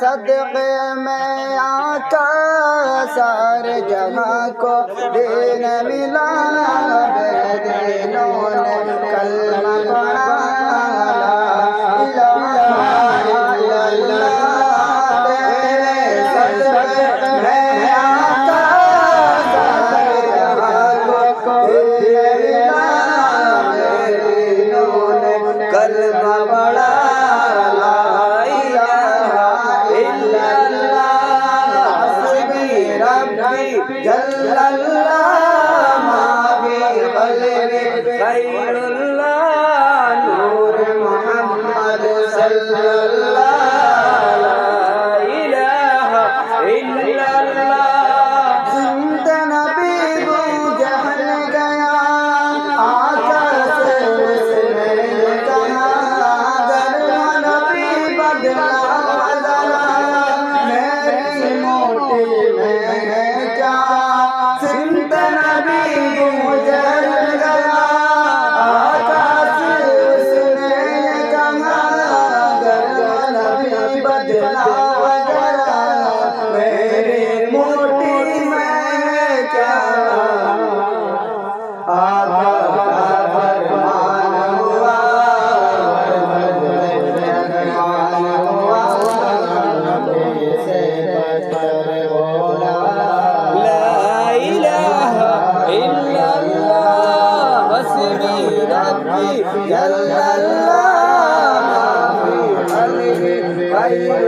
صدقے میں آقا سارے جہاں کو دین ملا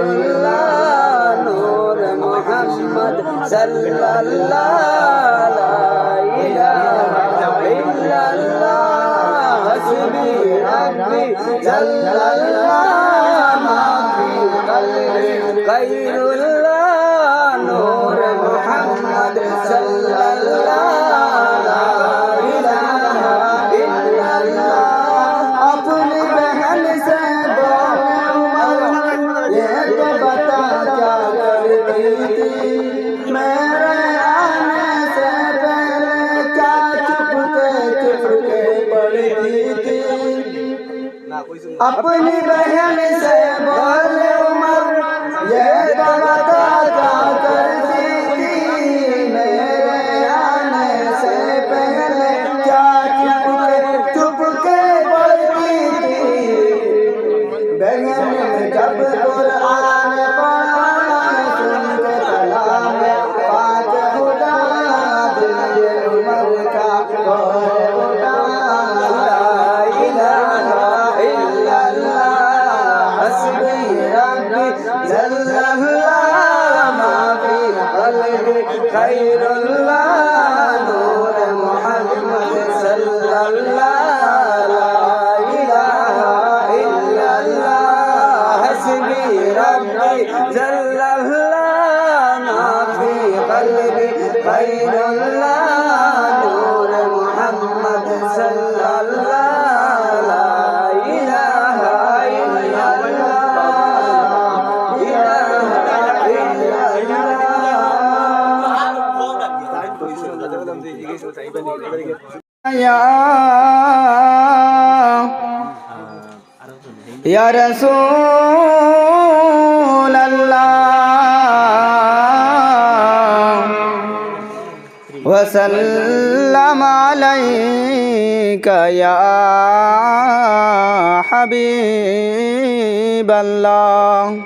রসুল্লাহ নূর মোহাম্মদ সাল্লাল্লাহ হসবি রব্বি সাল্লাল্লাহ মা ফি কলবি গায়রুল্লাহ Apanhei! يا رسول الله وسلم عليك يا حبيب الله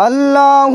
الله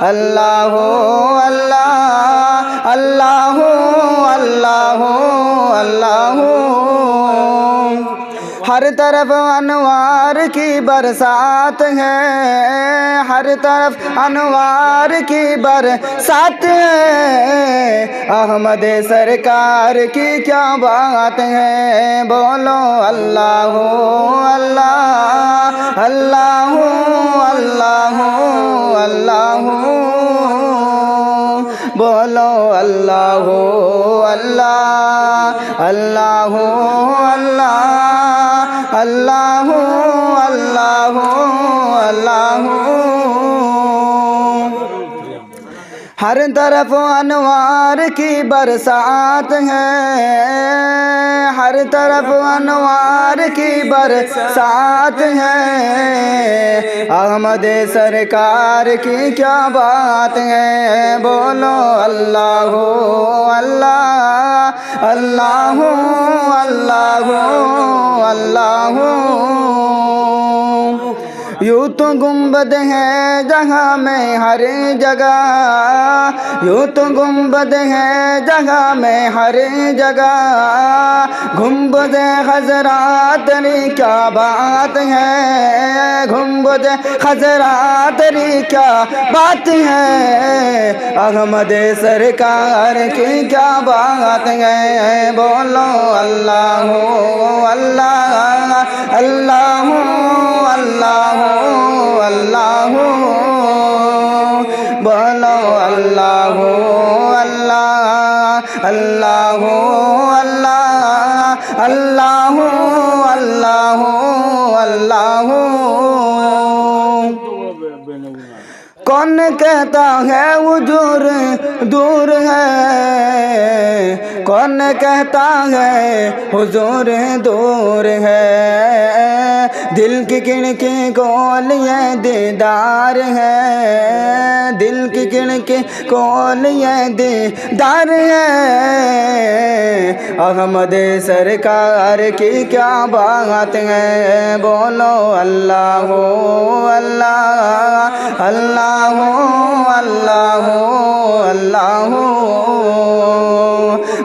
اللہ اللہ اللہ اللہ ہر طرف انوار کی برسات ہے، ہر طرف انوار کی برسات ہے۔ احمد سرکار کی کیا بات ہے؟ بولو اللہ اللہ اللہ اللہ اللہ۔ بولو اللہ اللہ اللہ اللہ اللہ اللہ اللہ۔ ہر طرف انوار کی برسات ہے ہر طرف انوار کی برسات ہے احمد سرکار کی کیا بات ہے بولو اللہ اللہ اللہ اللہ اللہ یوں تو گنبد ہے جہاں میں ہر جگہ، یوں تو گنبد ہے جگہ میں ہر جگہ۔ گنبد حضرات ری کیا بات ہے؟ گنبد حضرات ری کیا بات ہے؟ احمد سرکار کی کیا بات ہے؟ بولو اللہ اللہ اللہ اللہ اللہ بولو اللہ اللہ اللہ اللہ اللہ اللہ اللہ کون کہتا ہے حضور دور ہے کون کہتا ہے حضور دور ہے؟ دل کی کھڑکی کول یہ دیدار ہے۔ دل کی کھڑکی کول یہ دیدار ہے۔ احمد سرکار کی کیا بات ہے؟ بولو اللہ ہو اللہ اللہ ہو اللہ ہو اللہ ہو۔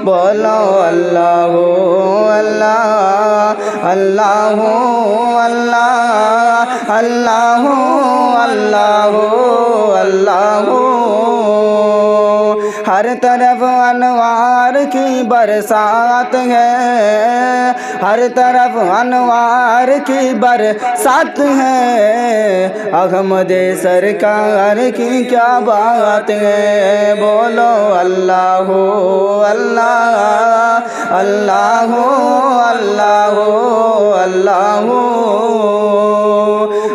بولو اللہ اللہ اللہ اللہ اللہ اللہ اللہ ہر طرف انوار کی برسات ہے۔ ہر طرف انوار کی برسات ہے۔ احمد سرکار کی کیا بات ہے۔ بولو اللہ ہو اللہ اللہ اللہ اللہ۔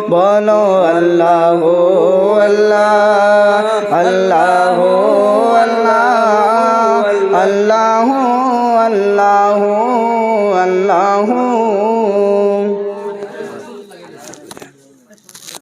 بولو اللہ اللہ اللہ اللہ اللہ اللہ۔ اللہ